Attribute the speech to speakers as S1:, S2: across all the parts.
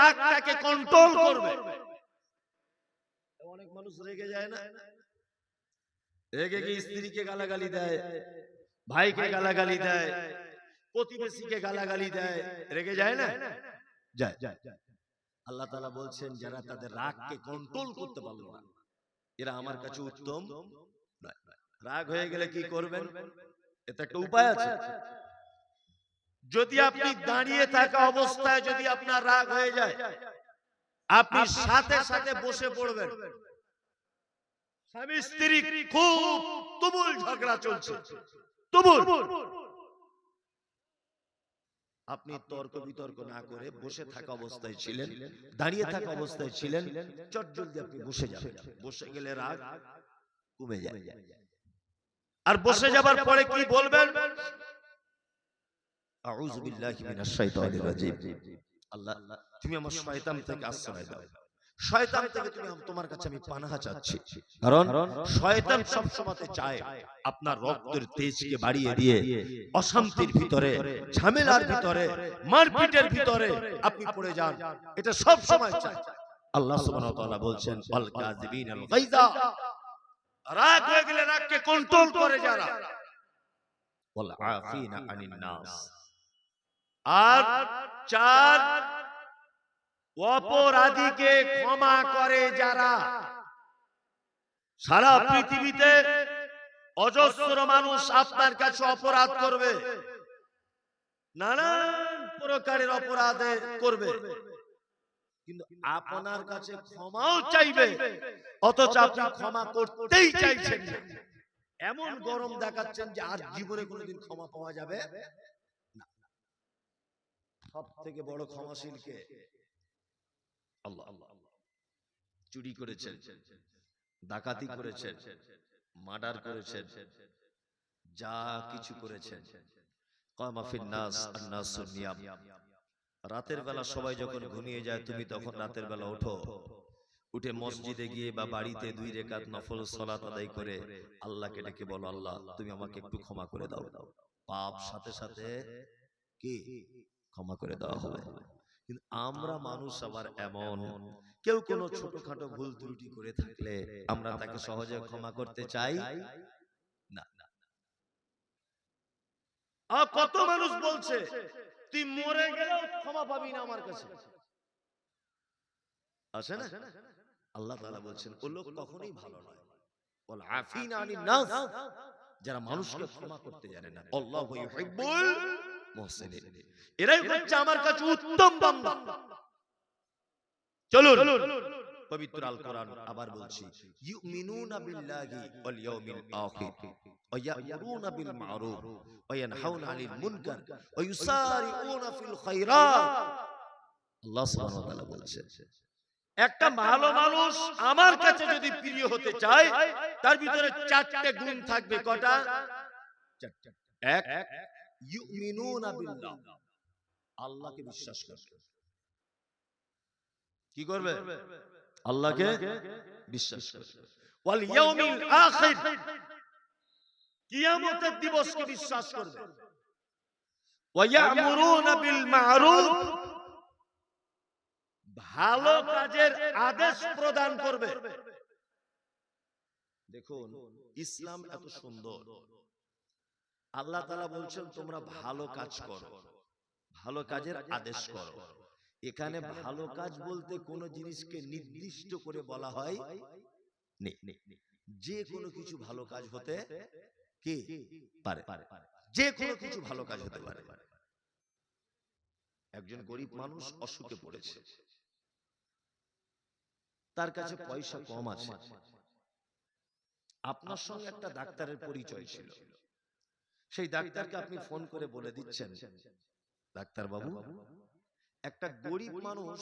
S1: রাগটাকে control করবে। অনেক মানুষ রেগে যায় না? রেগে গিয়ে স্ত্রীকে গালাগালি দেয় ভাইকে গালাগালি দেয় প্রতিবেশীকে গালাগালি দেয়। রেগে যায় না? যায় আল্লাহ তালা বলছেন যারা তাদের রাগকে কন্ট্রোল করতে পারল না এরা আমার কাছে উত্তম রাগ হয়ে গেলে কি করবেন? এটা একটা উপায় আছে। যদি আপনি দাঁড়িয়ে থাকা অবস্থায় যদি আপনার রাগ হয়ে যায় আপনি সাথে সাথে বসে পড়বেন। স্বামী স্ত্রী খুব তুমুল ঝগড়া চলছে। তুমুল। আপনি তর্ক বিতর্ক না করে বসে থাকা অবস্থায় ছিলেন দাঁড়িয়ে থাকা অবস্থায় ছিলেন চট জলদি আপনি বসে যাবেন। বসে গেলে রাগ কমে যায়। আর বসে যাবার পরে কি বলবেন? আউযু বিল্লাহি মিনাশ শাইতানির রাজিম। আল্লাহ তুমি আমার শয়তান থেকে আশ্রয় দাও। শয়তান থেকে তুমি তোমার কাছে আমি পানাহা চাচ্ছি। কারণ শয়তান সব সময় চায় আপনার রক্তের তেজকে বাড়িয়ে দিয়ে অশান্তির ভিতরে ঝামেলার ভিতরে মারপিটের ভিতরে আপনি পড়ে যান। এটা সব সময় চায়। আল্লাহ সুবহানাহু ওয়া তাআলা বলছেন আল রাগ হয়ে গেলে রাগকে কন্ট্রোল করে যারা। ওয়াল আফিনা আনিন নাস আর চার অপরাধীকে ক্ষমা করে যারা। সারা পৃথিবীতে অজস্র মানুষ আপনার কাছে অপরাধ করবে। নানান প্রকারের অপরাধে করবে। কিন্তু আপনার কাছে ক্ষমাও চাইবে। অথচ আপনি ক্ষমা করতেই চাইছেন। এমন গরম দেখাচ্ছেন যে আর জীবনে কোনোদিন ক্ষমা পাওয়া যাবে? সব থেকে বড় ক্ষমাশীল কে আল্লাহ চুরি করেছেন, ডাকাতি করেছেন, মার্ডার করেছেন, যা কিছু করেছেন। রাতের বেলা সবাই যখন ঘুমিয়ে যায়, তুমি তখন রাতের বেলা ওঠো, উঠে মসজিদে গিয়ে বা বাড়িতে দুই রেকাত নফল সালাত আদায় করে আল্লাহকে ডেকে বলো, আল্লাহ, তুমি আমাকে একটু ক্ষমা করে দাও দাও। পাপ সাথে সাথে কি? ক্ষমা করে দেওয়া হবে। কিন্তু আমরা মানুষ আবার এমন। কেউ কোনো ছোটখাটো ভুল ত্রুটি করে থাকলে আমরা তাকে সহজে ক্ষমা করতে চাই? না কত মানুষ বলছে তুই মরে গেলেও ক্ষমা পাবি না আমার কাছে। আছে না? আল্লাহ তাআলা বলছেন ও লোক কখনোই ভালো নয়। বল আফিনা আনিন নাস। যারা মানুষকে ক্ষমা করতে জানে না। আল্লাহু ইউহিব্বুল মুহসিনিন এরাই হচ্ছে আমার কাছে উত্তম বান্দা। চলুন। পবিত্র আল কোরআন আবার বলছি। ইউমিনুনা বিল্লাহি ওয়াল ইয়াউমিল আখির। ওয়া ইয়ামুরুনা বিল মা'রুফ। ওয়া ইয়ানহাউনা আনিল মুনকার। ওয়া ইউসারিউনা ফিল খায়রাত আল্লাহ সুবহানাহু ওয়া তাআলা বলেছেন একটা ভালো মানুষ আমার কাছে যদি প্রিয় হতে চায় তার ভিতরে চারটে গুণ থাকবে কটা? চারটে এক আল্লাহকে বিশ্বাস করবে। কি করবে? আল্লাহকে বিশ্বাস করবে। কিয়ামতের দিবসকে বিশ্বাস করবে। ভালো কাজের আদেশ প্রদান করবে। দেখুন ইসলাম এত সুন্দর। আল্লাহ তাআলা বলছেন তোমরা ভালো কাজ করো। ভালো কাজের আদেশ করো। এখানে ভালো কাজ বলতে কোন জিনিসকে নির্দিষ্ট করে বলা হয় যে কোনো কিছু ভালো কাজ হতে কি পারে। যে কোনো কিছু ভালো কাজ হতে পারে। একজন গরিব মানুষ অসুখে পড়েছে। তার কাছে পয়সা কম আছে। আপনার সঙ্গে একটা ডাক্তারের পরিচয় ছিল। সেই ডাক্তারকে আপনি ফোন করে বলে দিচ্ছেন। ডাক্তার বাবু একটা গরিব মানুষ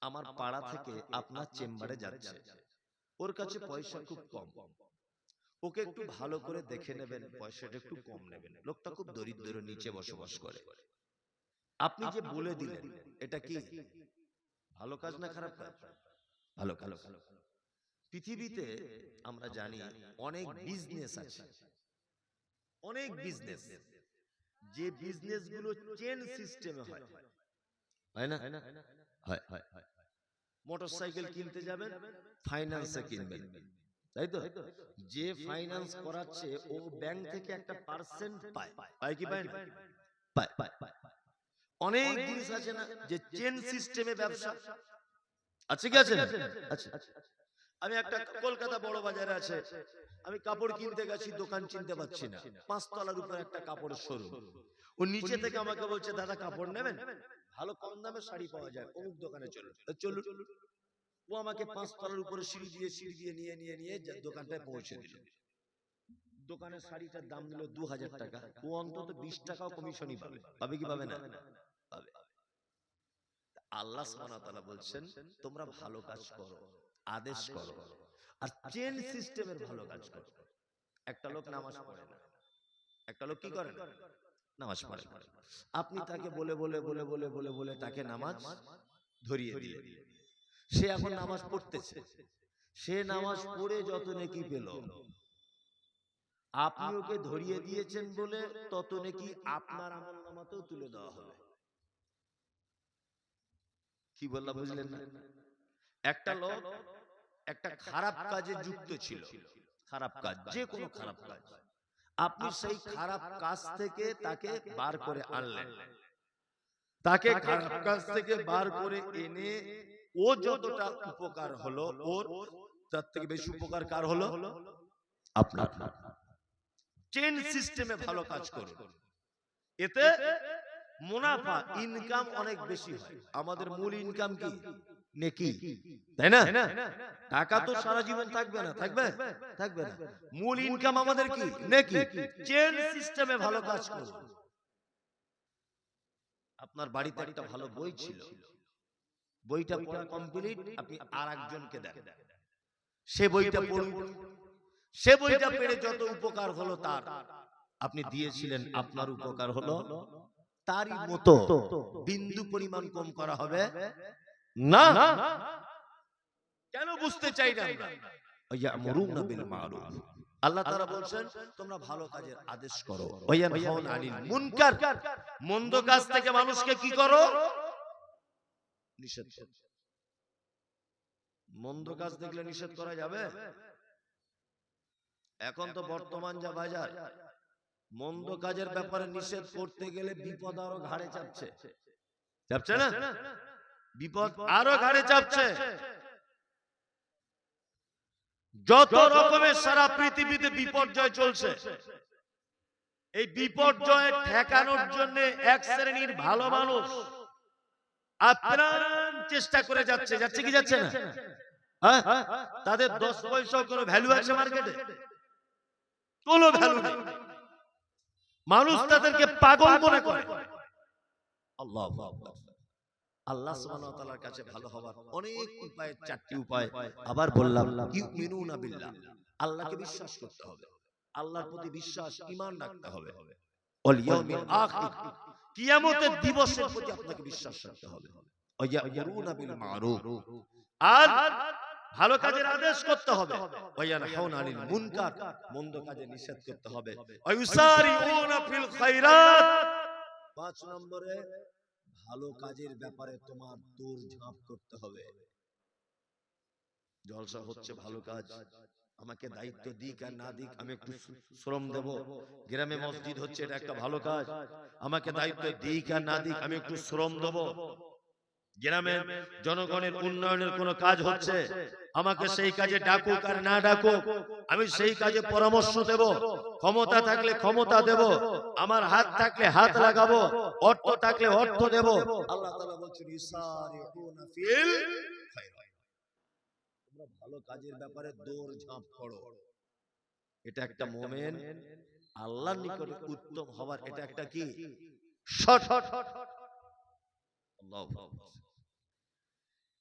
S1: আমার পাড়া থেকে আপনার চেম্বারে যাচ্ছে। ওর কাছে পয়সা খুব কম। ওকে একটু ভালো করে দেখে নেবেন পয়সাটা একটু কম নেবেন। লোকটা খুব দরিদ্র নিচে বসবাস করে। আপনি যে বলে দিলেন এটা কি? ভালো কাজ না খারাপ কাজ? ভালো কাজ। পৃথিবীতে আমরা জানি অনেক বিজনেস আছে। অনেক বিজনেস যে বিজনেসগুলো চেন সিস্টেমে হয়। হয় না? হয় হয়। মোটর সাইকেল কিনতে যাবেন ফাইন্যান্সে কিনবেন। তাই তো? যে ফাইন্যান্স করাচ্ছে ও ব্যাংক থেকে একটা পার্সেন্ট পায়। পায়। কি পায় না? পায় পায় পায় অনেক জিনিস আছে না যে চেন সিস্টেমে ব্যবসা। আছে কি আছে? আছে? আমি একটা কলকাতা বড় বাজারে আছে। আমি কাপড় কিনতে গেছি দোকান চিনতে পারছি না। পাঁচতলার উপর একটা কাপড়ের শোরুম। ও নিচে থেকে আমাকে বলছে দাদা কাপড় নেবেন? ভালো কম দামে শাড়ি পাওয়া যায় অমুক দোকানে চলুন চলুন। ও আমাকে পাঁচতলার উপরে সিঁড়ি দিয়ে সিঁড়ি দিয়ে নিয়ে নিয়ে নিয়ে দোকানটায় পৌঁছে দিল। দোকানের শাড়িটার দাম নিল দু হাজার টাকা। ও অন্তত বিশ টাকাও কমিশনই পাবে। পাবে কি পাবে না? পাবে। আল্লাহ সুবহানাহু ওয়া তাআলা বলছেন তোমরা ভালো কাজ করো আদেশ করো আর চেন সিস্টেমের ভালো কাজ করো। একটা লোক নামাজ পড়ে না। একটা লোক কি করে নামাজ পড়ে আপনি তাকে বলে বলে বলে বলে বলে বলে তাকে নামাজ ধরিয়ে দিলেন। সে এখন নামাজ পড়তেছে। সে নামাজ পড়ে যত নেকি পেল। আপনি ওকে ধরিয়ে দিয়েছেন বলে তত নেকি আপনার আমল নামাতেও তুলে দেওয়া হবে কি বললাম বুঝলেন না। একটা লোক একটা খারাপ কাজে যুক্ত ছিল। খারাপ কাজ যে কোনো খারাপ কাজ। আপনি সেই খারাপ কাজ থেকে তাকে বার করে আনলেন। তাকে খারাপ কাজ থেকে বার করে এনে ও যতটা উপকার হলো ওর তার থেকে বেশি উপকার কার হলো? আপনার। চেন সিস্টেমে ভালো কাজ করুন। এতে মুনাফা ইনকাম অনেক বেশি হয়। আমাদের মূল ইনকাম কি? নেকি? তাই না? টাকা তো সারা জীবন থাকবে না থাকবে? থাকবে? না। মূল ইনকাম আমাদের কি? নেকি? চেন সিস্টেমে ভালো কাজ করুন আপনার বাড়িতে একটা ভালো বই ছিল। বইটা পড়া কমপ্লিট আপনি আর একজনকে দেন। সে বইটা পড়ুন। সে বইটা পেড়ে যত উপকার হলো তার। আপনি দিয়েছিলেন আপনার উপকার হলো। তারই মতো বিন্দু পরিমাণ কম করা হবে। না। কেন বুঝতে চাই না আমরা? ইয়ামুরুনা বিল মারুফ। আল্লাহ তাআলা বলছেন তোমরা ভালো কাজের আদেশ করো। ওয়ায়ানহাউনা আনিল মুনকার। মন্দ কাজ থেকে মানুষকে কি করো? নিষেধ করো। মন্দ কাজ দেখলে নিষেধ করা যাবে? এখন তো বর্তমান যা বাজার। মন্দ কাজের ব্যাপারে নিষেধ করতে গেলে বিপদ আরও ঘাড়ে চাপছে। চাপছে না? বিপদ আরও ঘাড়ে চাপছে। যত রকমের সারা পৃথিবীতে বিপর্যয় চলছে। এই বিপর্যয় ঠেকানোর জন্য এক শ্রেণির ভালো মানুষ আপ্রাণ চেষ্টা করে যাচ্ছে। যাচ্ছে। কি যাচ্ছে না? হ্যাঁ? তাদের দশ পয়সাও কোনো ভ্যালু আছে মার্কেটে কোনো ভ্যালু নেই। মানুষ তাদেরকে পাগল মনে করে। আল্লাহ আল্লাহ সুবহানাহু ওয়া তাআলার কাছে ভালো হওয়ার অনেক উপায় চারটি উপায় আবার বললাম ইউমিনুনা বিল্লাহ আল্লাহকে বিশ্বাস করতে হবে আল্লাহর প্রতি বিশ্বাস ঈমান রাখতে হবে ওয়াল ইয়াউমিল আখির কিয়ামতের দিবসের প্রতি আপনাকে বিশ্বাস রাখতে হবে ওয়া ইয়ামুরুনা বিল মারুফ আর ভালো কাজের আদেশ করতে হবে ওয়া ইয়ানহাউনা আনিল মুনকার মন্দ কাজে নিষেধ করতে হবে ওয়া ইউসারিউনা ফিল খায়রাত পাঁচ নম্বরে ভালো কাজের ব্যাপারে তোমার দূর ঝাঁপ করতে হবে। জলসা হচ্ছে ভালো কাজ। আমাকে দায়িত্ব দিক আর না দিক আমি একটু শ্রম দেব। গ্রামে মসজিদ হচ্ছে এটা একটা ভালো কাজ। আমাকে দায়িত্ব দিক আর না দিক আমি একটু শ্রম দেব। গ্রামের জনগণের উন্নয়নের কোনো কাজ হচ্ছে আমাকে সেই কাজে ডাকুক আর না ডাকুক আমি সেই কাজে পরামর্শ দেব ক্ষমতা থাকলে ক্ষমতা দেব আমার হাত থাকলে হাত লাগাবো অর্থ থাকলে অর্থ দেব। আল্লাহ তাআলা বলছেন তোমরা ভালো কাজের ব্যাপারে দৌড় ঝাঁপ করো। এটা একটা মোমেন আল্লাহর নিকটে উত্তম হওয়ার এটা একটা কি? শর্ট আল্লাহু আকবার।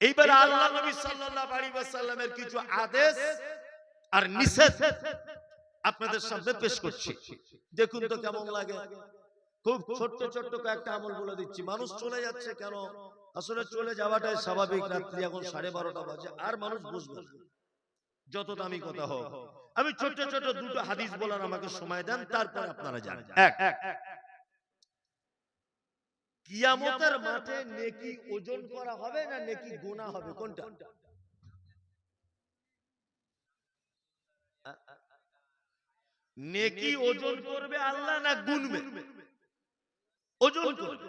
S1: এইবার আল্লাহ নবী সাল্লাল্লাহু আলাইহি ওয়াসাল্লামের কিছু আদেশ আর নিষেধ আপনাদের সামনে পেশ করছি। দেখুন তো কেমন লাগে। খুব ছোট্ট ছোট্ট কয়েকটা আমল বলে দিচ্ছি। মানুষ চলে যাচ্ছে কেন? আসলে চলে যাওয়াটাই স্বাভাবিক রাত্রি এখন সাড়ে বারোটা বাজে। আর মানুষ বুঝবে যত দামি কথা হোক। আমি ছোট ছোট দুটো হাদিস বলার আমাকে সময় দেন তারপর আপনারা যান এক। কিয়ামতের মাঠে নেকি ওজন করা হবে না নেকি গোনা হবে? কোনটা? নেকি ওজন করবে আল্লাহ না গুনবে? ওজন করবে।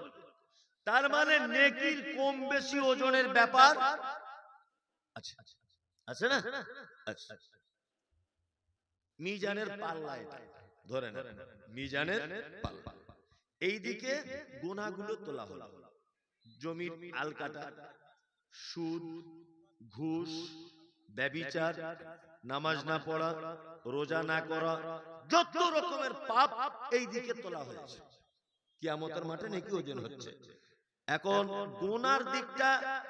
S1: তার মানে নেকির কম বেশি ওজনের ব্যাপার আচ্ছা আছে। না? আচ্ছা মিজানের পাল্লা এটা। ধরে নেন। মিজানের পাল্লা। এইদিকে গোনাগুলো তোলা হলো। জমির আলকাটা সুদ ঘুষ ব্যবিচার নামাজ না পড়া রোজা না করা যত রকমের পাপ এই দিকে তোলা হয়েছে। কিয়ামতের মাঠে নাকি ওজন হচ্ছে। এখন গোনার দিকটা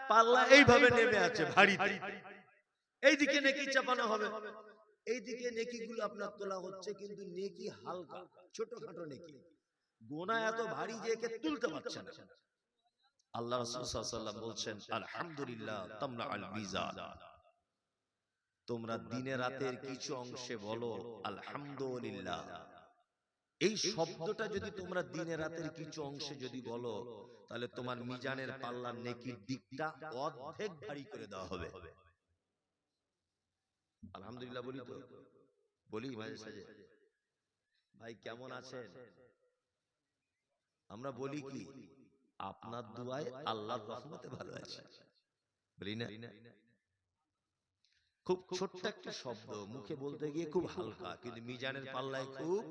S1: পাল্লা এইভাবে নেমে আছে ভারীতে। এইদিকে নেকি চাপানো হবে। এইদিকে নেকি গুলো আপনার তোলা হচ্ছে কিন্তু নেকি হালকা ছোটখাটো নেকি। গোনা এত ভারী যে একে তুলতে পারছে না। আল্লাহ রাসূল সাল্লাল্লাহু বলছেন, আলহামদুলিল্লাহ তামলা আল মিজান। তোমরা দিনে রাতের কিছু অংশে বলো, আলহামদুলিল্লাহ। এই শব্দটা যদি তোমরা দিনে রাতের কিছু অংশে যদি বলো, তাহলে তোমার মিজানের পাল্লার নেকির দিকটা অর্ধেক ভারী করে দেওয়া হবে। আলহামদুলিল্লাহ বলি তো। বলি মাঝে সাঝে। ভাই, কেমন আছেন? আমরা বলি কি? আপনার দুয়ায় আল্লাহর রহমতে ভালো আছে। বলি না? খুব ছোট্ট একটা শব্দ মুখে বলতে গিয়ে খুব হালকা কিন্তু মিজানের পাল্লায় খুব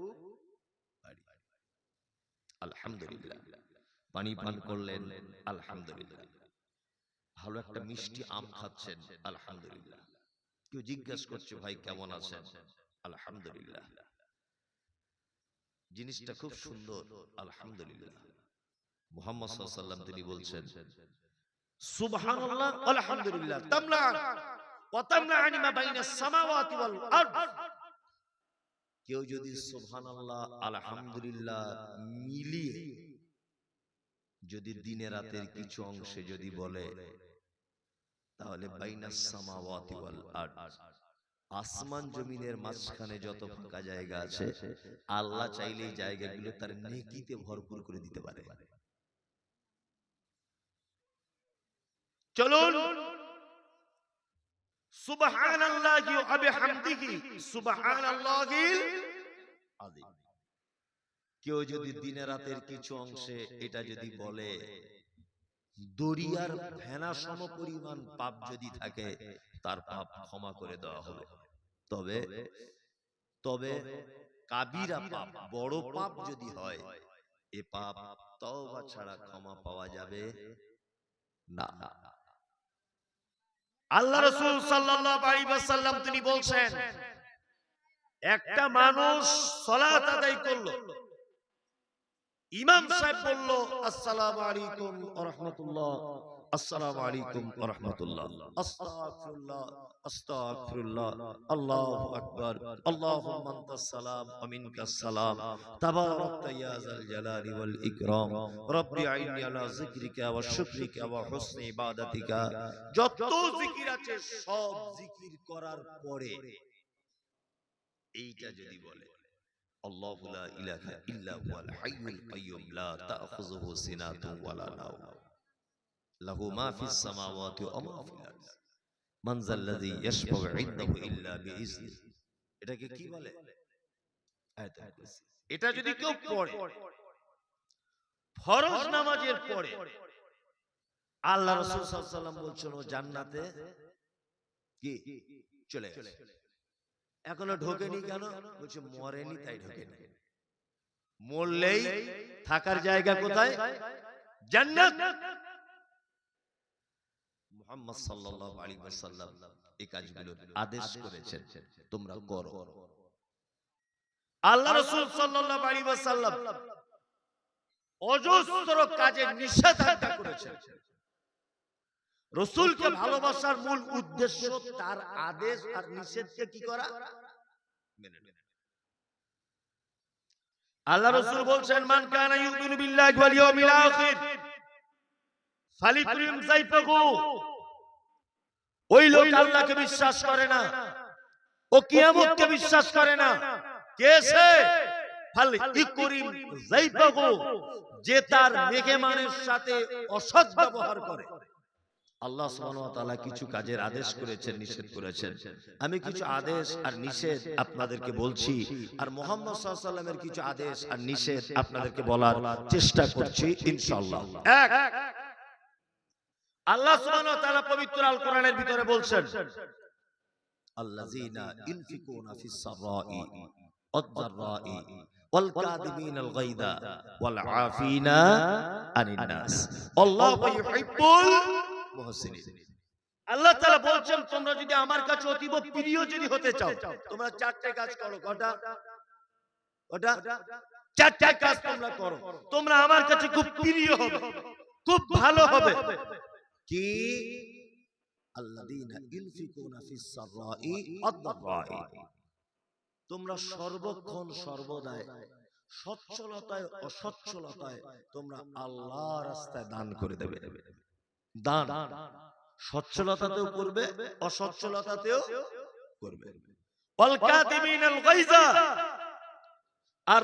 S1: আলহামদুলিল্লাহ। পানি পান করলেন আলহামদুলিল্লাহ। ভালো একটা মিষ্টি আম খাচ্ছেন আলহামদুলিল্লাহ। কেউ জিজ্ঞেস করছে ভাই কেমন আছেন? আলহামদুলিল্লাহ। জিনিসটা খুব সুন্দর। আলহামদুলিল্লাহ। মুহাম্মদ ওয়াসাল্লাম তিনি বলছেন সুবহানাল্লাহ আলহামদুলিল্লাহ তামলা ওয়া তামলা আনিমা বাইনাস সামাওয়াতি ওয়াল আরদ। কেউ যদি সুবহানাল্লাহ আলহামদুলিল্লাহ মিলিয়ে যদি দিনে রাতের কিছু অংশে যদি বলে তাহলে বাইনাস সামাওয়াতি ওয়াল আরদ। আসমান জমিনের মাঝখানে যত ফাঁকা জায়গা আছে আল্লাহ চাইলে এই জায়গাগুলো তার নেকিতে ভরপুর করে দিতে পারে। চলুন। সুবহানাল্লাহি ওয়া বিহামদিহি সুবহানাল্লাহিল আযীম কেউ যদি দিনে রাতের কিছু অংশে এটা যদি বলে দরিয়ার ফেনা সম পরিমাণ পাপ যদি থাকে তার পাপ ক্ষমা করে দেওয়া হবে। তবে তবে কাবিরা পাপ বড় পাপ যদি হয় এ পাপ তওবা ছাড়া ক্ষমা পাওয়া যাবে না। আল্লাহ রাসূল সাল্লাল্লাহু আলাইহি ওয়াসাল্লাম তিনি বলছেন একটা মানুষ সালাত আদায় করল ইমাম সাহেব বলল আসসালামু আলাইকুম ওয়া রাহমাতুল্লাহ আসসালামু আলাইকুম ওয়া রাহমাতুল্লাহ আস্তাগফিরুল্লাহ আস্তাগফিরুল্লাহ আল্লাহু আকবার আল্লাহুম্মা আনতাস সালাম ওয়া মিনকাস সালাম তাবারাকতা ইয়া যাল জালালি ওয়াল ইকরাম রব্বি আইনি আলা যিকরিকা ওয়া শুকরিকা ওয়া হুসনি ইবাদাতিকা যত জিকির আছে সব জিকির করার পরে এইটা যদি বলে الله لا إله إلا هو الحي القيوم لا تأخذه سنة ولا نوم له ما في السماوات وما في الأرض من ذا الذي يشفع عنده إلا بإذنه এটাকে কি বলে আয়াতুল কুরসি। এটা যদি কেউ পড়ে ফরজ নামাজের পরে আল্লাহ রাসূল সাল্লাল্লাহু আলাইহি ওয়াসাল্লাম বলছেন ও জান্নাতে কি চলে গেছে এখনও ঢোকেনি কেন? বলছে মরেনি তাই ঢোকেনি। মরলেই থাকার জায়গা কোথায়? জান্নাত! মুহাম্মদ সাল্লাল্লাহু আলাইহি ওয়াসাল্লাম এই কাজগুলো আদেশ করেছেন তোমরা করো। আল্লাহ রাসূল সাল্লাল্লাহু আলাইহি ওয়াসাল্লাম অজস্র কাজে নিষেধাজ্ঞা করেছেন। রসুলকে ভালোবাসার মূল উদ্দেশ্য তার আদেশ আর নিষেধকে কি করা? আল্লাহ রসুল বলছেন মান কানা ইউমিনু বিল্লাহি ওয়াল ইয়াউমিল আখির ফালিকুরিম যাইফাহু ওই লোক আল্লাহকে বিশ্বাস করে না। ও কিয়ামতকে বিশ্বাস করে না। কে সে? ফাল ইকরিম যাইফাহু যে তার মেহমানের সাথে অসৎ ব্যবহার করে। আল্লাহ তাআলা কিছু কাজের আদেশ করেছেন নিষেধ করেছেন। আমি কিছু আদেশ আর নিষেধ আপনাদেরকে বলছি আর মোহাম্মদ সাল্লামের কিছু আদেশ আর নিষেধ আপনাদেরকে বলার চেষ্টা করছি ইনশাআল্লাহ। এক। আল্লাহ সুবহানাহু ওয়া তাআলা পবিত্র আল কোরআনের ভিতরে বলছেন আল্লাযীনা ইনফিকুনা ফিস সারাই মুহসিনিন। আল্লাহ তাআলা বলছেন তোমরা যদি আমার কাছে অতীব প্রিয় যদি হতে চাও তোমরা চারটে কাজ করো কটা? কটা? চারটে কাজ তোমরা করো। তোমরা আমার কাছে খুব প্রিয় হবে খুব ভালো হবে। কি? আল্লাযীনা ইনফিকুনা ফিস সাররাই ওয়াদ-দাররাই তোমরা সর্বক্ষণ সর্বদাই সচ্ছলতায় অসচ্ছলতায় তোমরা আল্লাহ রাস্তায় দান করে দেবে। দান। সচ্ছলতাতেও করবে অসচ্ছলতাতেও করবে। আর